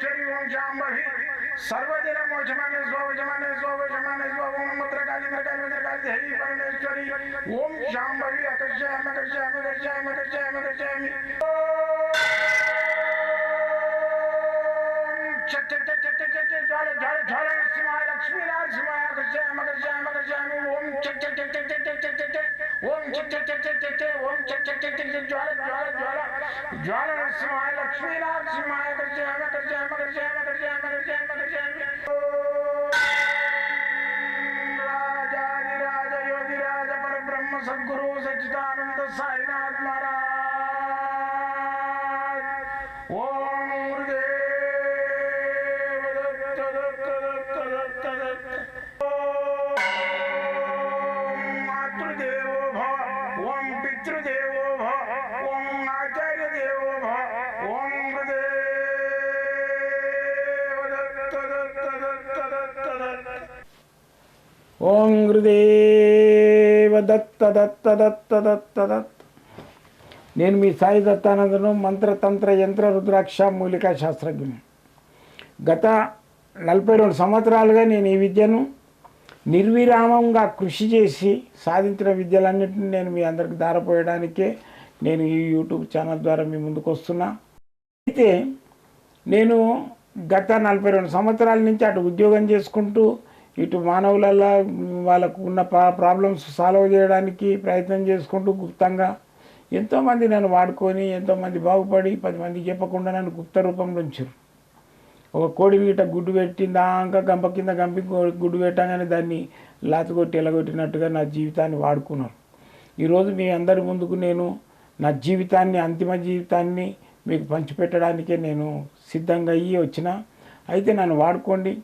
चरी ओम जांबहि सर्वदिन मोचमाने स्वावे जमाने स्वावे जमाने स्वावे ओम मत्रकाली मत्रकाली मत्रकाली हे परमेश्वरी ओम जांबहि अकर्षय अकर्षय अकर्षय अकर्षय अकर्षय चट चट चट चट चट चट जाले जाले जाले सिमाय लक्ष्मी लाल सिमाय अकर्षय अकर्षय अकर्षय ओम चक चक चक चक ओम चक चक चक चक ज्वाला ज्वाला ज्वाला ज्वाला लक्ष्मी हम हम हम हम हम हम గురుదేవ దత్త దత్త దత్త దత్త దత్త నేను మీ సాయి దత్తానందను మంత్రతంత్ర యంత్ర రుద్రాక్ష మూలికా శాస్త్రజ్ఞుని. గత నలభై రెండు సంవత్సరాలుగా నేను ఈ విద్యను నిర్విరామంగా కృషి చేసి సాధించిన విద్యలన్నింటినీ నేను మీ అందరికి దారపోయడానికే నేను ఈ యూట్యూబ్ ఛానల్ ద్వారా మీ ముందుకు వస్తున్నా. అయితే నేను గత నలభై రెండు సంవత్సరాల నుంచి అటు ఉద్యోగం చేసుకుంటూ ఇటు మానవులల్లా వాళ్ళకు ఉన్న ప్రా- ప్రాబ్లమ్స్ సాల్వ్ చేయడానికి ప్రయత్నం చేసుకుంటూ గుప్తంగా ఎంతోమంది నన్ను వాడుకొని ఎంతోమంది బాగుపడి పది మంది చెప్పకుండా నన్ను గుప్త రూపంలో ఉంచారు. ఒక కోడి మీట గుడ్డు పెట్టిందాక గంప కింద గంపి గుడ్డు పెట్టగానే దాన్ని లాతి కొట్టి ఎలగొట్టినట్టుగా నా జీవితాన్ని వాడుకున్నారు. ఈరోజు మీ అందరి ముందుకు నేను నా జీవితాన్ని అంతిమ జీవితాన్ని మీకు పంచిపెట్టడానికే నేను సిద్ధంగా అయ్యి వచ్చిన. అయితే నన్ను వాడుకోండి.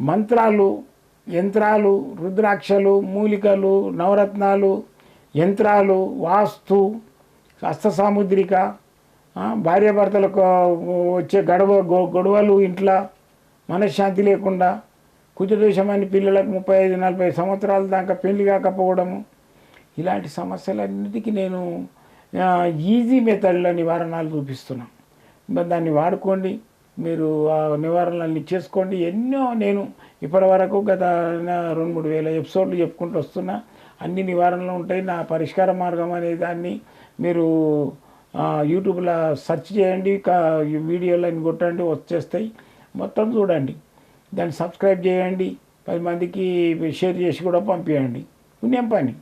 మంత్రాలు యంత్రాలు రుద్రాక్షలు మూలికలు నవరత్నాలు యంత్రాలు వాస్తు హస్తసాముద్రిక భార్యాభర్తలకు వచ్చే గడవ గొ- గొడవలు ఇంట్లో మనశ్శాంతి లేకుండా కుజదోషమని పిల్లలకు ముప్పై ఐదు నలభై సంవత్సరాల దాకా పెళ్ళి కాకపోవడము ఇలాంటి సమస్యలన్నిటికీ నేను ఈజీ మెథడ్లో నివారణలు చూపిస్తున్నాను. దాన్ని వాడుకోండి. మీరు ఆ నివారణలన్నీ చేసుకోండి. ఎన్నో నేను ఇప్పటి వరకు గత రెండు మూడు వేల ఎపిసోడ్లు చెప్పుకుంటూ వస్తున్నా. అన్ని నివారణలు ఉంటాయి. నా పరిష్కార మార్గం అనే దాన్ని మీరు యూట్యూబ్లో సెర్చ్ చేయండి. కా- ఈ వీడియోలను కొట్టండి. వచ్చేస్తాయి. మొత్తం చూడండి. దాన్ని సబ్స్క్రైబ్ చేయండి. పది మందికి షేర్ చేసి కూడా పంపించండి పుణ్యం పని.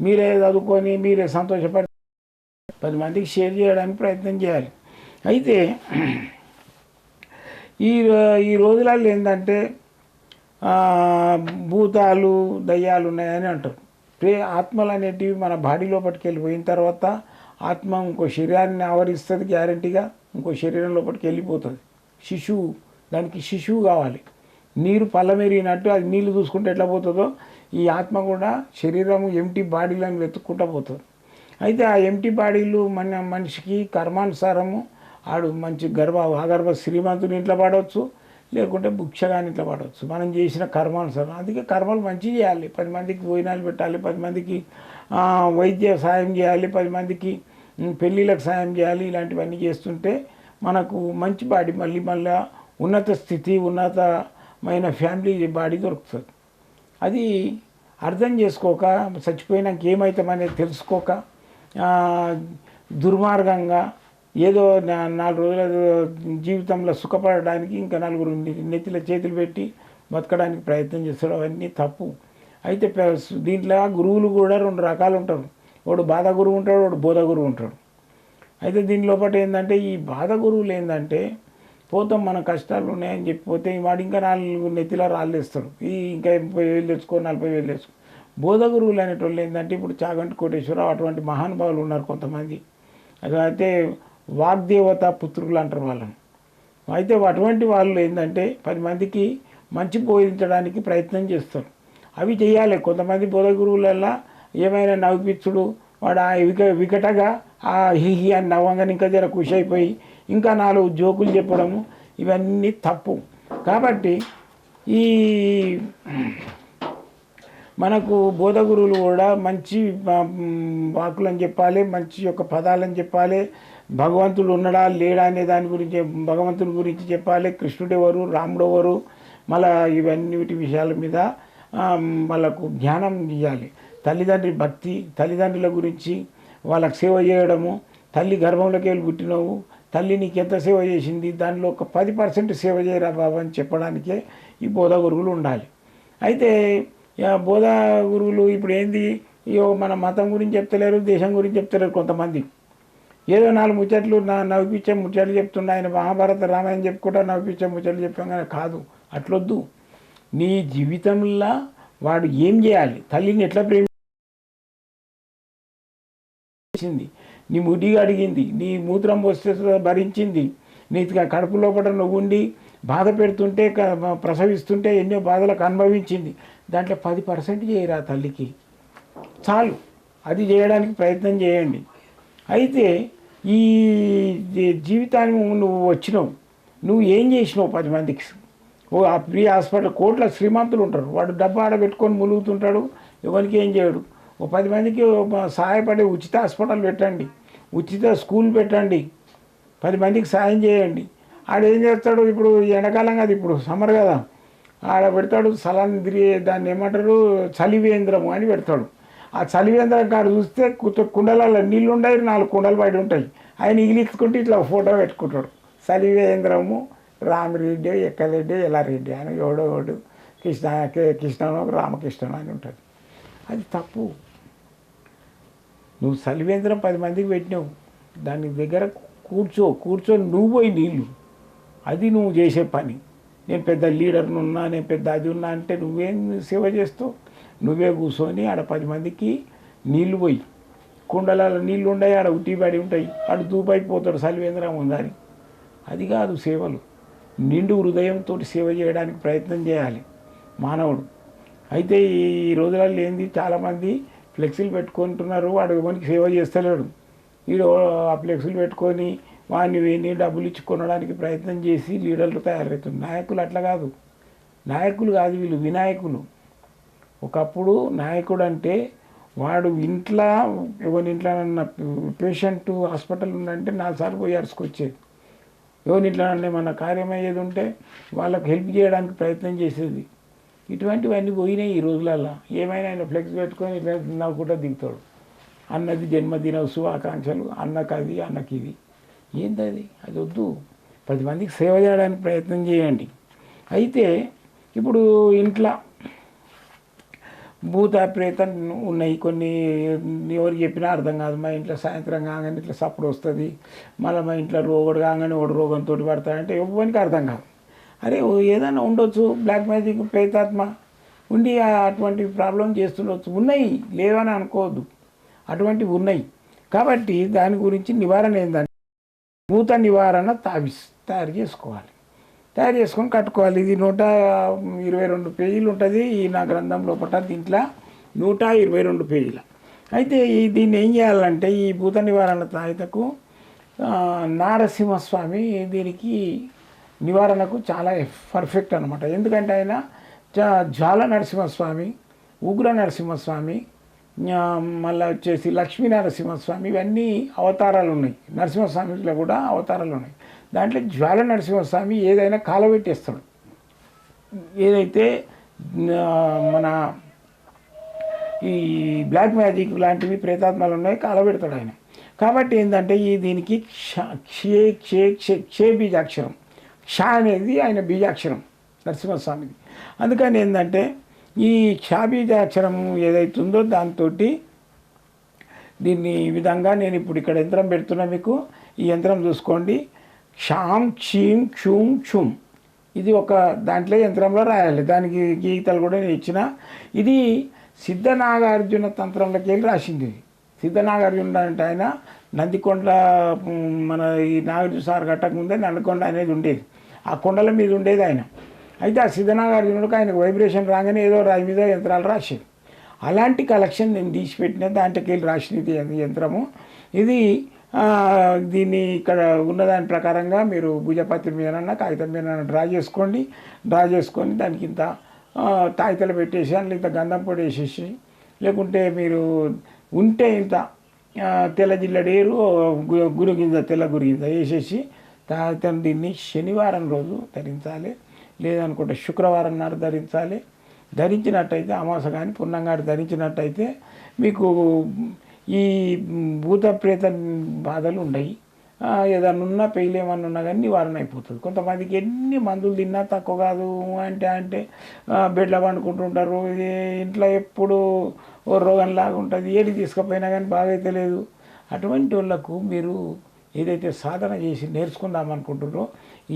మీరే చదువుకొని మీరే సంతోషపడి పది మందికి షేర్ చేయడానికి ప్రయత్నం చేయాలి. అయితే ఈ ఈ రోజులలో ఏంటంటే భూతాలు దయ్యాలు ఉన్నాయని అంటారు. ప్రే ఆత్మలు అనేటివి మన బాడీ లోపలికి వెళ్ళిపోయిన తర్వాత ఆత్మ ఇంకో శరీరాన్ని ఆవరిస్తుంది గ్యారంటీగా ఇంకో శరీరం లోపలికి వెళ్ళిపోతుంది. శిశువు దానికి శిశువు కావాలి. నీరు పల్లమెరిగినట్టు అది నీళ్ళు చూసుకుంటే ఎట్లా పోతుందో ఈ ఆత్మ కూడా శరీరం ఎంటీ బాడీలను వెతుక్కుంటూ పోతుంది. అయితే ఆ ఎంటీ బాడీలు మన మనిషికి కర్మానుసారము ఆడు మంచి గర్భ అగర్భ శ్రీమంతుని ఇంట్లో పాడవచ్చు లేకుంటే బుక్షగాని ఇంట్లో పడవచ్చు. మనం చేసిన కర్మానుసారం. అందుకే కర్మలు మంచి చేయాలి. పది మందికి భోజనాలు పెట్టాలి పది మందికి వైద్య సాయం చేయాలి పది మందికి పెళ్ళిళ్ళకి సాయం చేయాలి ఇలాంటివన్నీ చేస్తుంటే మనకు మంచి బాడీ మళ్ళీ మళ్ళీ ఉన్నత స్థితి ఉన్నతమైన ఫ్యామిలీ బాడీ దొరుకుతుంది. అది అర్థం చేసుకోక చచ్చిపోయినాక ఏమవుతామనేది తెలుసుకోక దుర్మార్గంగా ఏదో నా- నాలుగు రోజుల జీవితంలో సుఖపడడానికి ఇంకా నలుగురు నెత్తిలో చేతులు పెట్టి బతకడానికి ప్రయత్నం చేస్తాడు. అవన్నీ తప్పు. అయితే దీంట్లో గురువులు కూడా రెండు రకాలు ఉంటారు. వాడు బాధ గురువు ఉంటాడు వాడు బోధ గురువు ఉంటాడు. అయితే దీని లోపల ఏంటంటే ఈ బాధ గురువులు ఏంటంటే పోతాం మన కష్టాలు ఉన్నాయని చెప్పిపోతే వాడు ఇంకా నాలుగు నెత్తిలో రాళ్ళేస్తాడు ఈ ఇంకా ముప్పై వేలు తెచ్చుకో నలభై వేలు తెచ్చుకో. బోధ గురువులు అనేటోళ్ళు ఏంటంటే ఇప్పుడు చాగంటి కోటేశ్వరరావు అటువంటి మహానుభావులు ఉన్నారు కొంతమంది. అయితే వాగ్దేవత పుత్రులు అంటారు వాళ్ళని. అయితే అటువంటి వాళ్ళు ఏంటంటే పది మందికి మంచి బోధించడానికి ప్రయత్నం చేస్తారు. అవి చేయాలి. కొంతమంది బోధ గురువులల్లా ఏమైనా నవ్విపించుడు వాడు ఆ విక వికటగా ఆ హిహి అని నవ్వంగానే ఇంకా జర ఖుషి అయిపోయి ఇంకా నాలుగు జోకులు చెప్పడము ఇవన్నీ తప్పు. కాబట్టి ఈ మనకు బోధ గురువులు కూడా మంచి వాకులని చెప్పాలి మంచి యొక్క పదాలని చెప్పాలి భగవంతుడు ఉన్నాడా లేడా అనే దాని గురించి భగవంతుడి గురించి చెప్పాలి. కృష్ణుడు ఎవరు రాముడు ఎవరు మళ్ళా ఇవన్నీ విషయాల మీద వాళ్ళకు జ్ఞానం ఇవ్వాలి తల్లిదండ్రి భక్తి తల్లిదండ్రుల గురించి వాళ్ళకి సేవ చేయడము తల్లి గర్భంలోకి వెళ్ళి పుట్టినవు తల్లి నీకు ఎంత సేవ చేసింది దానిలో ఒక పది పర్సెంట్ సేవ చేయరా బాబా అని చెప్పడానికే ఈ బోధ గురువులు ఉండాలి. అయితే బోధ గురువులు ఇప్పుడు ఏంది? ఇగో మన మతం గురించి చెప్తలేరు దేశం గురించి చెప్తలేరు కొంతమంది. ఏదో నాలుగు ముచ్చట్లు నా నవ్విపించే ముచ్చట్లు చెప్తున్నా ఆయన మహాభారత రామాయణం చెప్పుకుంటా నవ్విపించే ముచ్చట్లు చెప్పాం కానీ కాదు అట్లొద్దు. నీ జీవితంలో వాడు ఏం చేయాలి? తల్లిని ఎట్లా ప్రేమించింది నీ ముడిగా అడిగింది. నీ మూత్రం వస్తే భరించింది. నీ కడుపు లోపల నువ్వు ఉండి బాధ పెడుతుంటే క- ప్రసవిస్తుంటే ఎన్నో బాధలకు అనుభవించింది. దాంట్లో పది పర్సెంట్ చేయరా తల్లికి? చాలు. అది చేయడానికి ప్రయత్నం చేయండి. అయితే ఈ జీవితానికి జీవితాన్ని నువ్వు వచ్చినావు. నువ్వు ఏం చేసినావు పది మందికి? ఓ ఆ ప్రీ హాస్పిటల్ కోట్ల శ్రీమంతులు ఉంటారు. వాడు డబ్బా ఆడ పెట్టుకొని ములుగుతుంటాడు. ఎవరికి ఏం చేయడు. ఓ పది మందికి సహాయపడే ఉచిత హాస్పిటల్ పెట్టండి. ఉచిత స్కూల్ పెట్టండి. పది మందికి సాయం చేయండి. ఆడ ఏం చేస్తాడు? ఇప్పుడు ఎండాకాలం కదా ఇప్పుడు సమ్మర్ కదా. ఆడ పెడతాడు సలంద్రి దాన్ని ఏమంటారు? చలివేంద్రము అని పెడతాడు. ఆ చలివేంద్రం కాడ చూస్తే కుత కుండలలో నీళ్ళు ఉంటాయి నాలుగు కుండలు బయట ఉంటాయి. ఆయన ఇగిలించుకుంటే ఇట్లా ఫోటో పెట్టుకుంటాడు. చలివేంద్రము రామిరెడ్డి ఎక్కరెడ్డి ఎల్లారెడ్డి అని ఎవడో ఎవడు కృష్ణ కే- రామకృష్ణను అని ఉంటుంది అది తప్పు. నువ్వు చలివేంద్రం పది మందికి పెట్టినావు. దాని దగ్గర కూర్చో కూర్చొని నువ్వు పోయి నీళ్ళు. అది నువ్వు చేసే పని. నేను పెద్ద లీడర్ని ఉన్నా నేను పెద్ద అది ఉన్నా అంటే నువ్వేం సేవ చేస్తావు? నువ్వే కూర్చొని ఆడ పది మందికి నీళ్ళు పోయి. కుండలలో నీళ్ళు ఉన్నాయి ఆడ ఉట్టిపడి ఉంటాయి. ఆడు దూపైపోతాడు సలివేంద్రం ఉందని అది కాదు సేవలు. నిండు హృదయంతో సేవ చేయడానికి ప్రయత్నం చేయాలి మానవుడు. అయితే ఈ రోజులలో ఏంది? చాలామంది ఫ్లెక్సీలు పెట్టుకుంటున్నారు వాడు ఎవరికి సేవ చేస్తలేడు. వీడు ఆ ఫ్లెక్సీలు పెట్టుకొని వాడిని వీని డబ్బులు ఇచ్చి కొనడానికి ప్రయత్నం చేసి లీడర్లు తయారవుతున్నారు. నాయకులు అట్లా కాదు. నాయకులు కాదు వీళ్ళు వినాయకులు. ఒకప్పుడు నాయకుడు అంటే వాడు ఇంట్లో ఎవరి ఇంట్లోనన్నా పేషెంట్ హాస్పిటల్ ఉందంటే నాలుగు సార్లు పోయి అరుసుకొచ్చేది. ఎవరి ఇంట్లో మన కార్యం అయ్యేది ఉంటే వాళ్ళకి హెల్ప్ చేయడానికి ప్రయత్నం చేసేది. ఇటువంటివన్నీ పోయినాయి ఈ రోజులలో ఏమైనా ఆయన ఫ్లెక్స్ పెట్టుకొని ఇట్లా నవ్వుకుంటా దిగుతాడు. అన్నది జన్మదిన శుభాకాంక్షలు అన్నకు అది అన్నకి ఇది. ఏంటది అది వద్దు. పది మందికి సేవ చేయడానికి ప్రయత్నం చేయండి. అయితే ఇప్పుడు ఇంట్లో భూత ప్రేత ఉన్నాయి. కొన్ని ఎవరికి చెప్పినా అర్థం కాదు. మా ఇంట్లో సాయంత్రం కాగానే ఇట్లా సప్పుడు వస్తుంది. మళ్ళీ మా ఇంట్లో రోగడు కాగానే ఒకడు రోగంతో పడతాడంటే ఎవరికి అర్థం కాదు. అరే ఏదైనా ఉండొచ్చు. బ్లాక్ మ్యాజిక్ ప్రేతాత్మ ఉండి అటువంటి ప్రాబ్లం చేస్తుండొచ్చు. ఉన్నాయి. లేవని అనుకోవద్దు. అటువంటివి ఉన్నాయి. కాబట్టి దాని గురించి నివారణ ఏంటంటే భూత నివారణ తావిస్ తయారు చేసుకోవాలి. తయారు చేసుకొని కట్టుకోవాలి. ఇది నూట ఇరవై రెండు పేజీలు ఉంటుంది ఈ నా గ్రంథం లోపల దీంట్లో. నూట ఇరవై రెండు పేజీల. అయితే ఈ దీన్ని ఏం చేయాలంటే ఈ భూత నివారణ తాయితకు నారసింహస్వామి దీనికి నివారణకు చాలా పర్ఫెక్ట్ అనమాట ఎందుకంటే ఆయన జ్వాల నరసింహస్వామి ఉగ్ర నరసింహస్వామి మళ్ళీ వచ్చేసి లక్ష్మీ నరసింహస్వామి ఇవన్నీ అవతారాలు ఉన్నాయి. నరసింహస్వామిలో కూడా అవతారాలు ఉన్నాయి. దాంట్లో జ్వాల నరసింహస్వామి ఏదైనా కాలబెట్టేస్తాడు ఏదైతే మన ఈ బ్లాక్ మ్యాజిక్ లాంటివి ప్రేతాత్మలు ఉన్నాయి కాలబెడతాడు ఆయన. కాబట్టి ఏంటంటే ఈ దీనికి క్ష క్షే క్షే క్షే క్షే బీజాక్షరం. క్ష అనేది ఆయన బీజాక్షరం నరసింహస్వామిది. అందుకని ఏంటంటే ఈ క్షాబీజాక్షరం ఏదైతుందో దాంతో దీన్ని ఈ విధంగా నేను ఇప్పుడు ఇక్కడ యంత్రం పెడుతున్నా మీకు. ఈ యంత్రం చూసుకోండి. షాం క్షీం చూం చుం ఇది ఒక దాంట్లో యంత్రంలో రాయాలి. దానికి గీతలు కూడా నేను ఇచ్చిన. ఇది సిద్ధనాగార్జున తంత్రంలోకి వెళ్ళి రాసింది. ఇది సిద్ధనాగార్జున అంటే ఆయన నందికొండ మన ఈ నాగార్జున సార్ కట్టక ముందే అనేది ఉండేది. ఆ కొండల మీద ఉండేది ఆయన. అయితే ఆ సిద్ధనాగార్జునుడికి ఆయనకు వైబ్రేషన్ రాగానే ఏదో రాయి మీద యంత్రాలు రాసేది అలాంటి కలెక్షన్ నేను తీసిపెట్టిన దాంట్లోకి వెళ్ళి రాసినది యంత్రము. ఇది దీన్ని ఇక్కడ ఉన్నదాని ప్రకారంగా మీరు భుజపత్రి మీదనన్నా కాగితం మీద డ్రా చేసుకోండి. డ్రా చేసుకొని దానికి ఇంత తాయితలు పెట్టేసి అందులో ఇంత గంధం పొడి వేసేసి. లేకుంటే మీరు ఉంటే ఇంత తెల్ల జిల్లడేరు గు- గురుగింజ తెల్ల గురిగింజ వేసేసి తాగితం దీన్ని శనివారం రోజు ధరించాలి. లేదనుకుంటే శుక్రవారం నాడు ధరించాలి. ధరించినట్టయితే అమాస కానీ పున్నంగాడు ధరించినట్టయితే మీకు ఈ భూత ప్రేత బాధలు ఉండయి. ఏదన్నా ఉన్నా పెయిలేమన్నా ఉన్నా కానీ నివారణ అయిపోతుంది. కొంతమందికి ఎన్ని మందులు తిన్నా తక్కువ కాదు అంటే అంటే బెడ్లో పండుకుంటుంటారు. ఇది ఇంట్లో ఎప్పుడు ఓ రోగం లాగా ఉంటుంది. ఏది తీసుకుపోయినా కానీ బాగా అయితే లేదు. అటువంటి వాళ్ళకు మీరు ఏదైతే సాధన చేసి నేర్చుకుందాం అనుకుంటున్నారో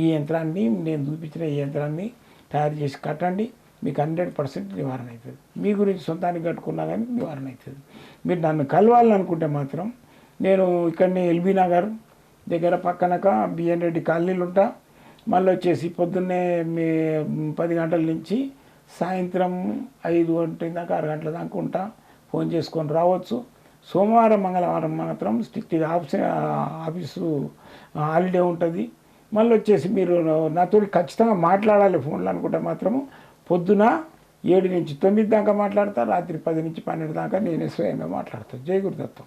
ఈ యంత్రాన్ని నేను చూపించిన ఈ యంత్రాన్ని తయారు చేసి కట్టండి. మీకు హండ్రెడ్ పర్సెంట్ నివారణ అవుతుంది. మీ గురించి సొంతానికి కట్టుకున్నా కానీ నివారణ అవుతుంది. మీరు నన్ను కలవాలనుకుంటే మాత్రం నేను ఇక్కడనే ఎల్బీ నగర్ దగ్గర పక్కనక బిఎన్ రెడ్డి కాలనీలు ఉంటా. మళ్ళీ వచ్చేసి పొద్దున్నే మీ పది గంటల నుంచి సాయంత్రం ఐదు గంటల దాకా ఆరు గంటల దాకా ఉంటా. ఫోన్ చేసుకొని రావచ్చు. సోమవారం మంగళవారం మాత్రం స్ట్రిక్ట్గా ఆఫీస్ ఆఫీసు హాలిడే ఉంటుంది. మళ్ళీ వచ్చేసి మీరు నాతో ఖచ్చితంగా మాట్లాడాలి ఫోన్లో అనుకుంటే మాత్రము పొద్దున ఏడు నుంచి తొమ్మిది దాకా మాట్లాడతా రాత్రి పది నుంచి పన్నెండు దాకా నేనే స్వయంగా మాట్లాడతాను జై గురుదత్తం.